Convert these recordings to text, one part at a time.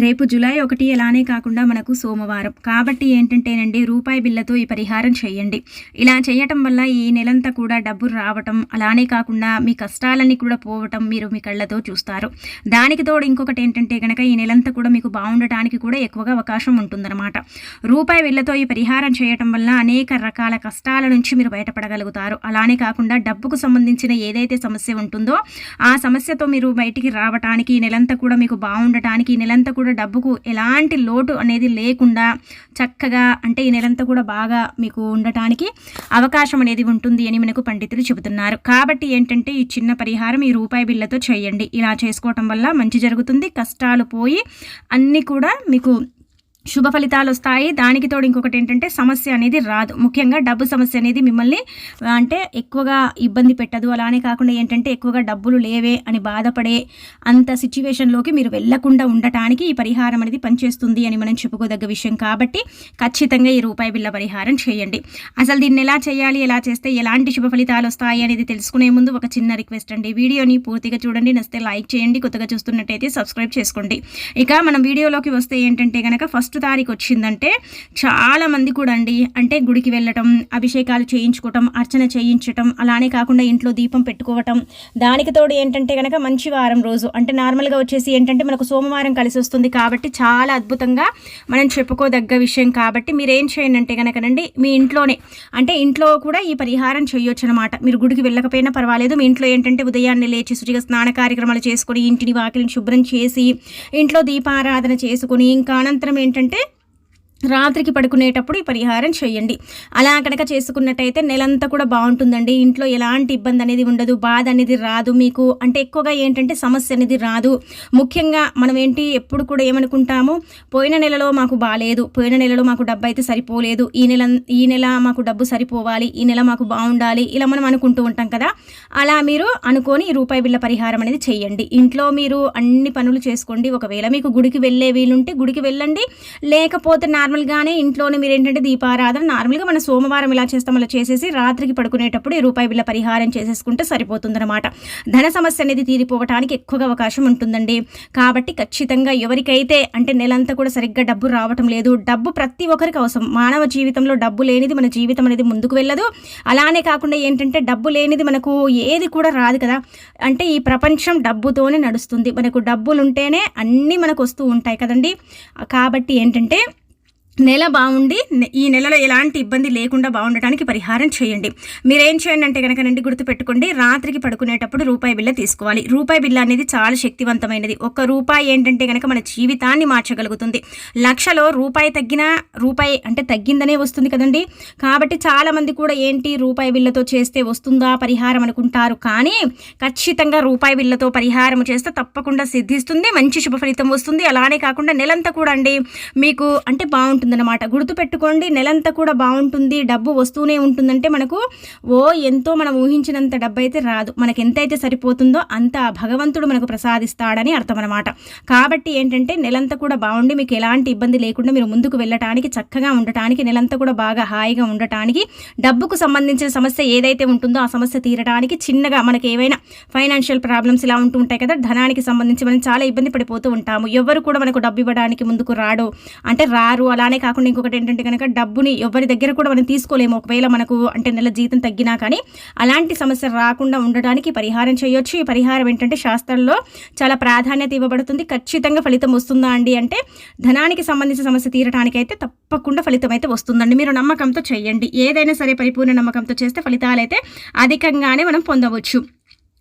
రేపు జూలై ఒకటి ఎలానే కాకుండా మనకు సోమవారం. కాబట్టి ఏంటంటేనండి రూపాయి బిల్లతో ఈ పరిహారం చేయండి. ఇలా చేయటం వల్ల ఈ నెలంతా కూడా డబ్బు రావటం అలానే కాకుండా మీ కష్టాలన్నీ కూడా పోవటం మీరు మీ కళ్ళతో చూస్తారు. దానికి తోడు ఇంకొకటి ఏంటంటే కనుక ఈ నెలంతా కూడా మీకు బాగుండటానికి కూడా ఎక్కువగా అవకాశం ఉంటుందన్నమాట. రూపాయి బిల్లతో ఈ పరిహారం చేయటం వల్ల అనేక రకాల కష్టాల నుంచి మీరు బయటపడగలుగుతారు. అలానే కాకుండా డబ్బుకు సంబంధించిన ఏదైతే సమస్య ఉంటుందో ఆ సమస్యతో మీరు బయటికి రావటానికి ఈ నెలంతా కూడా మీకు బాగుండటానికి ఈ నెలంతా కూడా డబ్బుకు ఎలాంటి లోటు అనేది లేకుండా చక్కగా అంటే ఈ నెలంతా కూడా బాగా మీకు ఉండటానికి అవకాశం అనేది ఉంటుంది అని మనకు పండితులు చెబుతున్నారు. కాబట్టి ఏంటంటే ఈ చిన్న పరిహారం ఈ రూపాయి బిల్లతో చేయండి. ఇలా చేసుకోవటం వల్ల మంచి జరుగుతుంది కష్టాలు పోయి అన్నీ కూడా మీకు శుభ ఫలితాలు వస్తాయి. దానికి తోడు ఇంకొకటి ఏంటంటే సమస్య అనేది రాదు. ముఖ్యంగా డబ్బు సమస్య అనేది మిమ్మల్ని అంటే ఎక్కువగా ఇబ్బంది పెట్టదు. అలానే కాకుండా ఏంటంటే ఎక్కువగా డబ్బులు లేవే అని బాధపడే అంత సిచ్యువేషన్లోకి మీరు వెళ్ళకుండా ఉండటానికి ఈ పరిహారం అనేది పనిచేస్తుంది అని మనం చెప్పుకోదగ్గ విషయం. కాబట్టి ఖచ్చితంగా ఈ రూపాయి బిల్ల పరిహారం చేయండి. అసలు దీన్ని ఎలా చేయాలి ఎలా చేస్తే ఎలాంటి శుభ ఫలితాలు వస్తాయి అనేది తెలుసుకునే ముందు ఒక చిన్న రిక్వెస్ట్ అండి. వీడియోని పూర్తిగా చూడండి. నస్తే లైక్ చేయండి. కొత్తగా చూస్తున్నట్టయితే సబ్స్క్రైబ్ చేసుకోండి. ఇక మనం వీడియోలోకి వస్తే ఏంటంటే కనుక ఫస్ట్ ఫస్ట్ తారీఖు వచ్చిందంటే చాలామంది కూడా అండి అంటే గుడికి వెళ్ళటం అభిషేకాలు చేయించుకోవటం అర్చన చేయించటం అలానే కాకుండా ఇంట్లో దీపం పెట్టుకోవటం. దానికి తోడు ఏంటంటే కనుక మంచి వారం రోజు అంటే నార్మల్గా వచ్చేసి ఏంటంటే మనకు సోమవారం కలిసి వస్తుంది కాబట్టి చాలా అద్భుతంగా మనం చెప్పుకోదగ్గ విషయం కాబట్టి మీరు ఏం చేయండి అంటే కనుకనండి మీ ఇంట్లోనే అంటే ఇంట్లో కూడా ఈ పరిహారం చేయొచ్చు అనమాట మీరు గుడికి వెళ్ళకపోయినా పర్వాలేదు మీ ఇంట్లో ఏంటంటే ఉదయాన్నే లేచి శుచిగా స్నాన కార్యక్రమాలు చేసుకొని ఇంటిని వాకిలిని శుభ్రం చేసి ఇంట్లో దీపారాధన చేసుకుని ఇంకా అనంతరం ఏంటంటే ఏంటంటే రాత్రికి పడుకునేటప్పుడు ఈ పరిహారం చేయండి. అలా కనుక చేసుకున్నట్టయితే నెలంతా కూడా బాగుంటుందండి. ఇంట్లో ఎలాంటి ఇబ్బంది అనేది ఉండదు. బాధ అనేది రాదు మీకు. అంటే ఎక్కువగా ఏంటంటే సమస్య అనేది రాదు. ముఖ్యంగా మనం ఏంటి ఎప్పుడు కూడా ఏమనుకుంటాము పోయిన నెలలో మాకు బాగాలేదు పోయిన నెలలో మాకు డబ్బు అయితే సరిపోలేదు. ఈ నెల ఈ నెల మాకు డబ్బు సరిపోవాలి. ఈ నెల మాకు బాగుండాలి. ఇలా మనం అనుకుంటూ ఉంటాం కదా. అలా మీరు అనుకొని రూపాయి బిళ్ళ పరిహారం అనేది చేయండి. ఇంట్లో మీరు అన్ని పనులు చేసుకోండి. ఒకవేళ మీకు గుడికి వెళ్ళే వీలుంటే గుడికి వెళ్ళండి. లేకపోతే నార్మల్ నార్మల్గానే ఇంట్లోనే మీరు ఏంటంటే దీపారాధన నార్మల్గా మన సోమవారం ఇలా చేస్తాం అలా చేసేసి రాత్రికి పడుకునేటప్పుడు ఈ రూపాయి బిల్ల పరిహారం చేసేసుకుంటే సరిపోతుందన్నమాట. ధన సమస్య అనేది తీరిపోవటానికి ఎక్కువగా అవకాశం ఉంటుందండి. కాబట్టి ఖచ్చితంగా ఎవరికైతే అంటే నెలంతా కూడా సరిగ్గా డబ్బు రావటం లేదు డబ్బు ప్రతి ఒక్కరికి అవసరం. మానవ జీవితంలో డబ్బు లేనిది మన జీవితం అనేది ముందుకు వెళ్ళదు. అలానే కాకుండా ఏంటంటే డబ్బు లేనిది మనకు ఏది కూడా రాదు కదా. అంటే ఈ ప్రపంచం డబ్బుతోనే నడుస్తుంది. మనకు డబ్బులు ఉంటేనే అన్నీ మనకు వస్తూ ఉంటాయి కదండి. కాబట్టి ఏంటంటే నెల బాగుండి ఈ నెలలో ఎలాంటి ఇబ్బంది లేకుండా బాగుండటానికి పరిహారం చేయండి. మీరేం చేయండి అంటే కనుక నండి గుర్తుపెట్టుకోండి రాత్రికి పడుకునేటప్పుడు రూపాయి బిల్ల తీసుకోవాలి. రూపాయి బిల్ల అనేది చాలా శక్తివంతమైనది. ఒక్క రూపాయి ఏంటంటే కనుక మన జీవితాన్ని మార్చగలుగుతుంది. లక్షలో రూపాయి తగ్గినా రూపాయి అంటే తగ్గిందనే వస్తుంది కదండి. కాబట్టి చాలామంది కూడా ఏంటి రూపాయి బిల్లతో చేస్తే వస్తుందా పరిహారం అనుకుంటారు. కానీ ఖచ్చితంగా రూపాయి బిల్లతో పరిహారం చేస్తే తప్పకుండా సిద్ధిస్తుంది మంచి శుభ ఫలితం వస్తుంది. అలానే కాకుండా నెలంతా కూడా అండి మీకు అంటే బాగుంటుంది. బాగుంటుందన్నమాట. గుర్తుపెట్టుకోండి నెలంతా కూడా బాగుంటుంది డబ్బు వస్తూనే ఉంటుందంటే మనకు ఓ ఎంతో మనం ఊహించినంత డబ్బు అయితే రాదు. మనకి ఎంతైతే సరిపోతుందో అంత భగవంతుడు మనకు ప్రసాదిస్తాడని అర్థం అనమాట కాబట్టి ఏంటంటే నెలంతా కూడా బాగుండి మీకు ఎలాంటి ఇబ్బంది లేకుండా మీరు ముందుకు వెళ్ళటానికి చక్కగా ఉండటానికి నెలంతా కూడా బాగా హాయిగా ఉండటానికి డబ్బుకు సంబంధించిన సమస్య ఏదైతే ఉంటుందో ఆ సమస్య తీరడానికి చిన్నగా మనకి ఏవైనా ఫైనాన్షియల్ ప్రాబ్లమ్స్ ఇలా ఉంటూ ఉంటాయి కదా ధనానికి సంబంధించి మనం చాలా ఇబ్బంది పడిపోతూ ఉంటాము. ఎవరు కూడా మనకు డబ్బు ఇవ్వడానికి ముందుకు రాడు. అంటే రారు అలా అలానే కాకుండా ఇంకొకటి ఏంటంటే కనుక డబ్బుని ఎవరి దగ్గర కూడా మనం తీసుకోలేము. ఒకవేళ మనకు అంటే నెల జీతం తగ్గినా కానీ అలాంటి సమస్య రాకుండా ఉండడానికి పరిహారం చేయొచ్చు. ఈ పరిహారం ఏంటంటే శాస్త్రంలో చాలా ప్రాధాన్యత ఇవ్వబడుతుంది. ఖచ్చితంగా ఫలితం వస్తుందా అండి అంటే ధనానికి సంబంధించిన సమస్య తీరడానికి అయితే తప్పకుండా ఫలితం అయితే వస్తుందండి. మీరు నమ్మకంతో చేయండి. ఏదైనా సరే పరిపూర్ణ నమ్మకంతో చేస్తే ఫలితాలు అయితే అధికంగానే మనం పొందవచ్చు.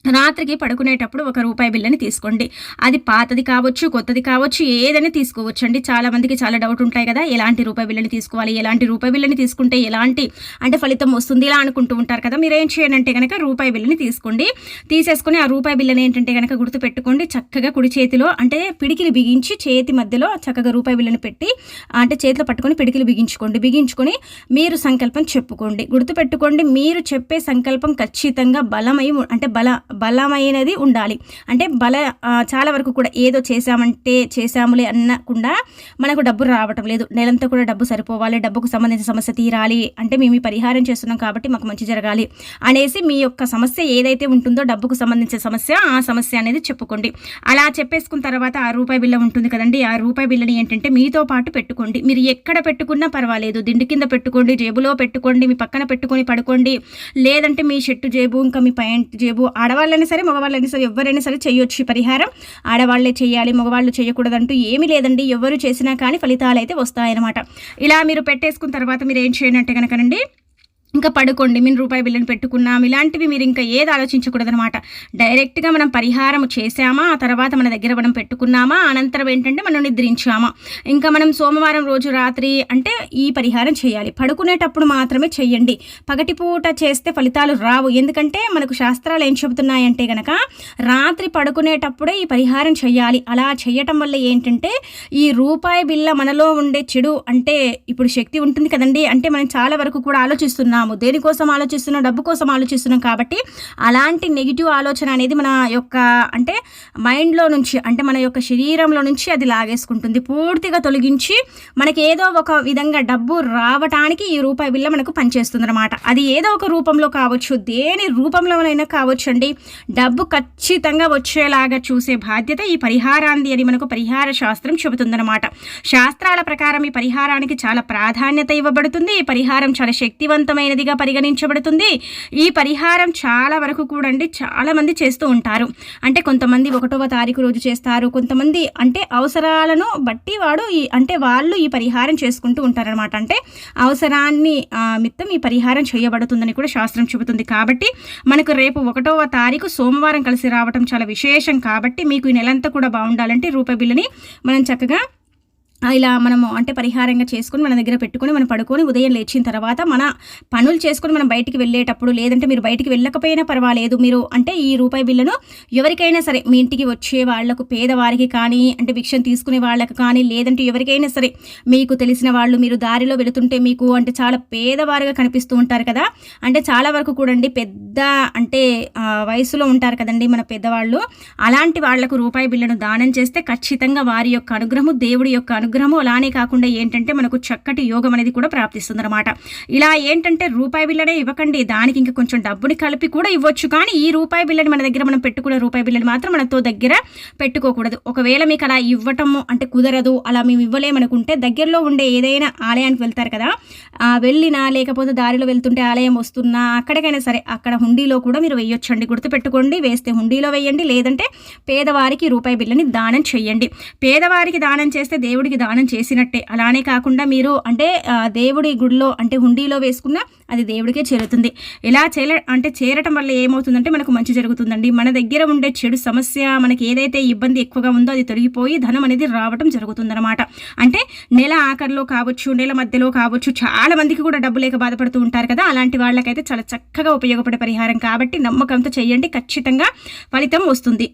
రాత్రికి పడుకునేటప్పుడు ఒక రూపాయి బిల్లని తీసుకోండి. అది పాతది కావచ్చు కొత్తది కావచ్చు ఏదైనా తీసుకోవచ్చు అండి చాలామందికి చాలా డౌట్ ఉంటాయి కదా ఎలాంటి రూపాయి బిల్లని తీసుకోవాలి ఎలాంటి రూపాయి బిల్లని తీసుకుంటే ఎలాంటి అంటే ఫలితం వస్తుంది ఇలా అనుకుంటూ ఉంటారు కదా మీరు ఏం చేయనంటే కనుక రూపాయి బిల్లని తీసుకోండి. తీసేసుకుని ఆ రూపాయి బిల్లని ఏంటంటే కనుక గుర్తు పెట్టుకోండి చక్కగా కుడి చేతిలో అంటే పిడికిలు బిగించి చేతి మధ్యలో చక్కగా రూపాయి బిల్లని పెట్టి అంటే చేతిలో పట్టుకొని పిడికిలు బిగించుకోండి. బిగించుకొని మీరు సంకల్పం చెప్పుకోండి. గుర్తుపెట్టుకోండి మీరు చెప్పే సంకల్పం ఖచ్చితంగా బలమై అంటే బల బలమైనది ఉండాలి. అంటే బల చాలా వరకు కూడా ఏదో చేశామంటే చేశాములే అన్నకుండా మనకు డబ్బు రావటం లేదు. నెలంతా కూడా డబ్బు సరిపోవాలి డబ్బుకు సంబంధించిన సమస్య తీరాలి అంటే మేము పరిహారం చేస్తున్నాం కాబట్టి మాకు మంచి జరగాలి అనేసి మీ యొక్క సమస్య ఏదైతే ఉంటుందో డబ్బుకు సంబంధించిన సమస్య ఆ సమస్య అనేది చెప్పుకోండి. అలా చెప్పేసుకున్న తర్వాత ఆ రూపాయి బిల్ల ఉంటుంది కదండి ఆ రూపాయి బిల్లని ఏంటంటే మీతో పాటు పెట్టుకోండి. మీరు ఎక్కడ పెట్టుకున్నా పర్వాలేదు. దిండి కింద పెట్టుకోండి జేబులో పెట్టుకోండి మీ పక్కన పెట్టుకొని పడుకోండి. లేదంటే మీ షర్టు జేబు ఇంకా మీ ప్యాంట్ జేబు ఆడవాళ్ళైనా సరే మగవాళ్ళైనా సరే ఎవరైనా సరే చేయొచ్చు పరిహారం. ఆడవాళ్ళే చేయాలి మగవాళ్ళు చేయకూడదంటూ ఏమీ లేదండి. ఎవరు చేసినా కానీ ఫలితాలు అయితే వస్తాయన్నమాట. ఇలా మీరు పెట్టేసుకున్న తర్వాత మీరు ఏం చేయనంటే కనుకనండి ఇంకా పడుకోండి మీరు రూపాయి బిల్లును పెట్టుకున్నాం ఇలాంటివి మీరు ఇంకా ఏది ఆలోచించకూడదనమాట డైరెక్ట్గా మనం పరిహారం చేసామా ఆ తర్వాత మన దగ్గర మనం పెట్టుకున్నామా అనంతరం ఏంటంటే మనం నిద్రించామా. ఇంకా మనం సోమవారం రోజు రాత్రి అంటే ఈ పరిహారం చేయాలి. పడుకునేటప్పుడు మాత్రమే చేయండి. పగటిపూట చేస్తే ఫలితాలు రావు. ఎందుకంటే మనకు శాస్త్రాలు ఏం చెబుతున్నాయంటే గనక రాత్రి పడుకునేటప్పుడే ఈ పరిహారం చేయాలి. అలా చేయటం వల్ల ఏంటంటే ఈ రూపాయి బిల్ల మనలో ఉండే చెడు అంటే ఇప్పుడు శక్తి ఉంటుంది కదండి. అంటే మనం చాలా వరకు కూడా ఆలోచిస్తున్నాం. ఆలోచిస్తున్నాము దేనికోసం ఆలోచిస్తున్నాం? డబ్బు కోసం ఆలోచిస్తున్నాం కాబట్టి అలాంటి నెగిటివ్ ఆలోచన అనేది మన యొక్క అంటే మైండ్లో నుంచి అంటే మన యొక్క శరీరంలో నుంచి అది లాగేసుకుంటుంది. పూర్తిగా తొలగించి మనకి ఏదో ఒక విధంగా డబ్బు రావటానికి ఈ రూపాయి బిల్ల మనకు పనిచేస్తుంది అనమాట అది ఏదో ఒక రూపంలో కావచ్చు దేని రూపంలోనైనా కావచ్చు అండి డబ్బు ఖచ్చితంగా వచ్చేలాగా చూసే బాధ్యత ఈ పరిహారాన్ని అని మనకు పరిహార శాస్త్రం చెబుతుందన్నమాట. శాస్త్రాల ప్రకారం ఈ పరిహారానికి చాలా ప్రాధాన్యత ఇవ్వబడుతుంది. ఈ పరిహారం చాలా శక్తివంతమైన ముఖ్యమైనదిగా పరిగణించబడుతుంది. ఈ పరిహారం చాలా వరకు కూడా అండి చాలామంది చేస్తూ ఉంటారు. అంటే కొంతమంది ఒకటవ తారీఖు రోజు చేస్తారు. కొంతమంది అంటే అవసరాలను బట్టి వాడు ఈ అంటే వాళ్ళు ఈ పరిహారం చేసుకుంటూ ఉంటారనమాట అంటే అవసరాన్ని మిత్తం ఈ పరిహారం చేయబడుతుందని కూడా శాస్త్రం చెబుతుంది. కాబట్టి మనకు రేపు ఒకటవ తారీఖు సోమవారం కలిసి రావటం చాలా విశేషం. కాబట్టి మీకు ఈ నెలంతా కూడా బాగుండాలంటే రూపాయి బిల్లుని మనం చక్కగా ఇలా మనము అంటే పరిహారంగా చేసుకుని మన దగ్గర పెట్టుకొని మనం పడుకొని ఉదయం లేచిన తర్వాత మన పనులు చేసుకొని మనం బయటికి వెళ్ళేటప్పుడు లేదంటే మీరు బయటికి వెళ్ళకపోయినా పర్వాలేదు. మీరు అంటే ఈ రూపాయి బిల్లును ఎవరికైనా సరే మీ ఇంటికి వచ్చే వాళ్ళకు పేదవారికి కానీ అంటే భిక్షను తీసుకునే వాళ్ళకి కానీ లేదంటే ఎవరికైనా సరే మీకు తెలిసిన వాళ్ళు మీరు దారిలో వెళుతుంటే మీకు అంటే చాలా పేదవారుగా కనిపిస్తూ ఉంటారు కదా. అంటే చాలా వరకు కూడండి పెద్ద అంటే వయసులో ఉంటారు కదండి మన పెద్దవాళ్ళు. అలాంటి వాళ్ళకు రూపాయి బిల్లును దానం చేస్తే ఖచ్చితంగా వారి యొక్క అనుగ్రహము దేవుడి యొక్క అనుగ్రహం అనుగ్రహము అలానే కాకుండా ఏంటంటే మనకు చక్కటి యోగం అనేది కూడా ప్రాప్తిస్తుంది అనమాట ఇలా ఏంటంటే రూపాయి బిల్లనే ఇవ్వకండి. దానికి ఇంకా కొంచెం డబ్బుని కలిపి కూడా ఇవ్వచ్చు. కానీ ఈ రూపాయి బిల్లని మన దగ్గర మనం పెట్టుకునే రూపాయి బిల్లని మాత్రం మనతో దగ్గర పెట్టుకోకూడదు. ఒకవేళ మీకు అలా ఇవ్వటము అంటే కుదరదు అలా మేము ఇవ్వలేమనుకుంటే దగ్గరలో ఉండే ఏదైనా ఆలయానికి వెళ్తారు కదా వెళ్ళినా లేకపోతే దారిలో వెళ్తుంటే ఆలయం వస్తున్నా అక్కడికైనా సరే అక్కడ హుండీలో కూడా మీరు వేయొచ్చండి గుర్తుపెట్టుకోండి వేస్తే హుండీలో వేయండి లేదంటే పేదవారికి రూపాయి బిల్లని దానం చేయండి పేదవారికి దానం చేస్తే దేవుడికి దానం చేసినట్టే. అలానే కాకుండా మీరు అంటే దేవుడి గుడిలో అంటే హుండీలో వేసుకున్న అది దేవుడికే చేరుతుంది. ఇలా చేర అంటే చేరటం వల్ల ఏమవుతుందంటే మనకు మంచి జరుగుతుందండి. మన దగ్గర ఉండే చెడు సమస్య మనకి ఏదైతే ఇబ్బంది ఎక్కువగా ఉందో అది తొలగిపోయి ధనం అనేది రావటం జరుగుతుందన్నమాట. అంటే నెల ఆఖరిలో కావచ్చు నెల మధ్యలో కావచ్చు చాలా మందికి కూడా డబ్బు లేక బాధపడుతూ ఉంటారు కదా. అలాంటి వాళ్ళకైతే చాలా చక్కగా ఉపయోగపడే పరిహారం. కాబట్టి నమ్మకంతో చేయండి. ఖచ్చితంగా ఫలితం వస్తుంది.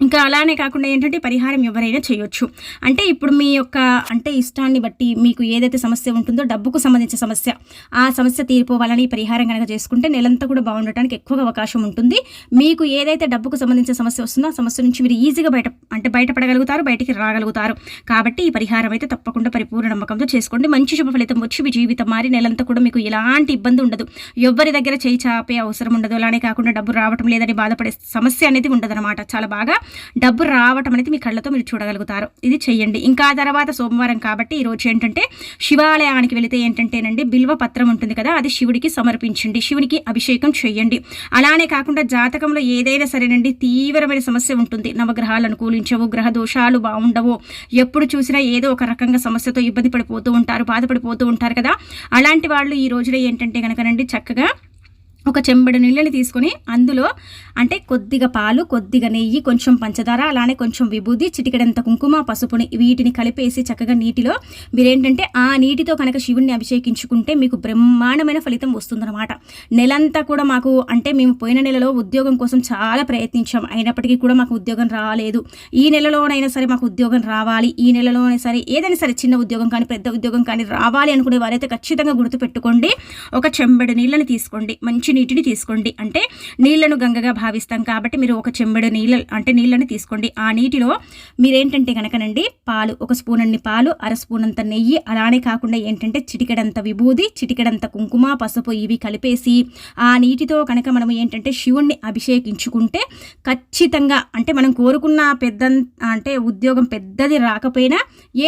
ఇంకా అలానే కాకుండా ఏంటంటే పరిహారం ఎవరైనా చేయొచ్చు. అంటే ఇప్పుడు మీ యొక్క అంటే ఇష్టాన్ని బట్టి మీకు ఏదైతే సమస్య ఉంటుందో డబ్బుకు సంబంధించిన సమస్య ఆ సమస్య తీరిపోవాలని పరిహారం కనుక చేసుకుంటే నెలంతా కూడా బాగుండటానికి ఎక్కువగా అవకాశం ఉంటుంది. మీకు ఏదైతే డబ్బుకు సంబంధించిన సమస్య వస్తుందో ఆ సమస్య నుంచి మీరు ఈజీగా బయట అంటే బయటపడగలుగుతారు బయటికి రాగలుగుతారు. కాబట్టి ఈ పరిహారం అయితే తప్పకుండా పరిపూర్ణ నమ్మకంతో చేసుకోండి. మంచి శుభ ఫలితం వచ్చి మీ జీవితం మారి నెలంతా కూడా మీకు ఎలాంటి ఇబ్బంది ఉండదు. ఎవరి దగ్గర చేయి చాపే అవసరం ఉండదు. అలానే కాకుండా డబ్బు రావటం లేదని బాధపడే సమస్య అనేది ఉండదు చాలా బాగా డబ్బు రావటం అనేది మీ కళ్ళతో మీరు చూడగలుగుతారు. ఇది చెయ్యండి. ఇంకా తర్వాత సోమవారం కాబట్టి ఈరోజు ఏంటంటే శివాలయానికి వెళితే ఏంటంటేనండి బిల్వ పత్రం ఉంటుంది కదా అది శివుడికి సమర్పించండి. శివునికి అభిషేకం చేయండి అలానే కాకుండా జాతకంలో ఏదైనా సరేనండి తీవ్రమైన సమస్య ఉంటుంది. నవగ్రహాలు అనుకూలించవు గ్రహ దోషాలు బాగుండవు. ఎప్పుడు చూసినా ఏదో ఒక రకంగా సమస్యతో ఇబ్బంది పడిపోతూ ఉంటారు బాధపడిపోతూ ఉంటారు కదా. అలాంటి వాళ్ళు ఈ రోజులో ఏంటంటే కనుకనండి చక్కగా ఒక చెంబడి నీళ్ళని తీసుకొని అందులో అంటే కొద్దిగా పాలు కొద్దిగా నెయ్యి కొంచెం పంచదార అలానే కొంచెం విభూది చిటికడంత కుంకుమ పసుపుని వీటిని కలిపేసి చక్కగా నీటిలో మీరేంటంటే ఆ నీటితో కనుక శివుణ్ణి అభిషేకించుకుంటే మీకు బ్రహ్మాండమైన ఫలితం వస్తుందన్నమాట. నెలంతా కూడా మాకు అంటే మేము పోయిన నెలలో ఉద్యోగం కోసం చాలా ప్రయత్నించాం. అయినప్పటికీ కూడా మాకు ఉద్యోగం రాలేదు. ఈ నెలలోనైనా సరే మాకు ఉద్యోగం రావాలి. ఈ నెలలోనే సరే ఏదైనా సరే చిన్న ఉద్యోగం కానీ పెద్ద ఉద్యోగం కానీ రావాలి అనుకునే వారైతే ఖచ్చితంగా గుర్తుపెట్టుకోండి. ఒక చెంబడి నీళ్ళని తీసుకోండి. మంచి నీటిని తీసుకోండి. అంటే నీళ్ళను గంగగా భావిస్తాం కాబట్టి మీరు ఒక చెంబడు నీళ్ళ అంటే నీళ్ళని తీసుకోండి. ఆ నీటిలో మీరేంటంటే కనుకనండి పాలు ఒక స్పూన్ అన్ని పాలు అర స్పూన్ అంత నెయ్యి అలానే కాకుండా ఏంటంటే చిటికెడంత విభూది చిటికెడంత కుంకుమ పసుపు ఇవి కలిపేసి ఆ నీటితో కనుక మనం ఏంటంటే శివుణ్ణి అభిషేకించుకుంటే ఖచ్చితంగా అంటే మనం కోరుకున్న పెద్ద అంటే ఉద్యోగం పెద్దది రాకపోయినా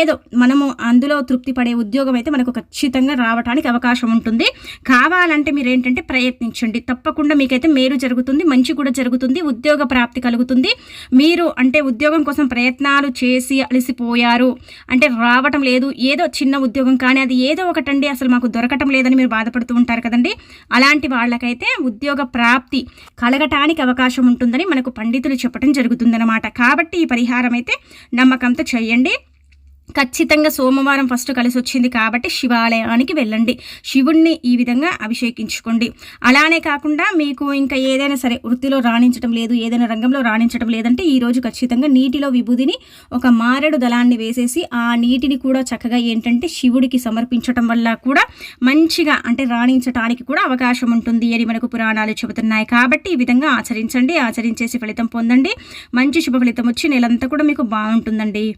ఏదో మనము అందులో తృప్తి పడే ఉద్యోగం అయితే మనకు ఖచ్చితంగా రావడానికి అవకాశం ఉంటుంది. కావాలంటే మీరు ఏంటంటే ప్రయత్నించండి. తప్పకుండా మీకైతే మేలు జరుగుతుంది మంచి కూడా జరుగుతుంది ఉద్యోగ ప్రాప్తి కలుగుతుంది. మీరు అంటే ఉద్యోగం కోసం ప్రయత్నాలు చేసి అలసిపోయారు అంటే రావటం లేదు ఏదో చిన్న ఉద్యోగం కానీ అది ఏదో ఒకటండి అసలు మాకు దొరకటం లేదని మీరు బాధపడుతూ ఉంటారు కదండి. అలాంటి వాళ్ళకైతే ఉద్యోగ ప్రాప్తి కలగటానికి అవకాశం ఉంటుందని మనకు పండితులు చెప్పడం జరుగుతుందన్నమాట. కాబట్టి ఈ పరిహారం అయితే నమ్మకంతో చేయండి. ఖచ్చితంగా సోమవారం ఫస్ట్ కలిసి వచ్చింది కాబట్టి శివాలయానికి వెళ్ళండి. శివుణ్ణి ఈ విధంగా అభిషేకించుకోండి. అలానే కాకుండా మీకు ఇంకా ఏదైనా సరే వృత్తిలో రాణించడం లేదు ఏదైనా రంగంలో రాణించడం లేదంటే ఈరోజు ఖచ్చితంగా నీటిలో విభూదిని ఒక మారెడు దళాన్ని వేసేసి ఆ నీటిని కూడా చక్కగా ఏంటంటే శివుడికి సమర్పించడం వల్ల కూడా మంచిగా అంటే రాణించటానికి కూడా అవకాశం ఉంటుంది అని మనకు పురాణాలు చెబుతున్నాయి. కాబట్టి ఈ విధంగా ఆచరించండి ఆచరించేసి ఫలితం పొందండి. మంచి శుభ ఫలితం వచ్చి నెలంతా కూడా మీకు బాగుంటుందండి.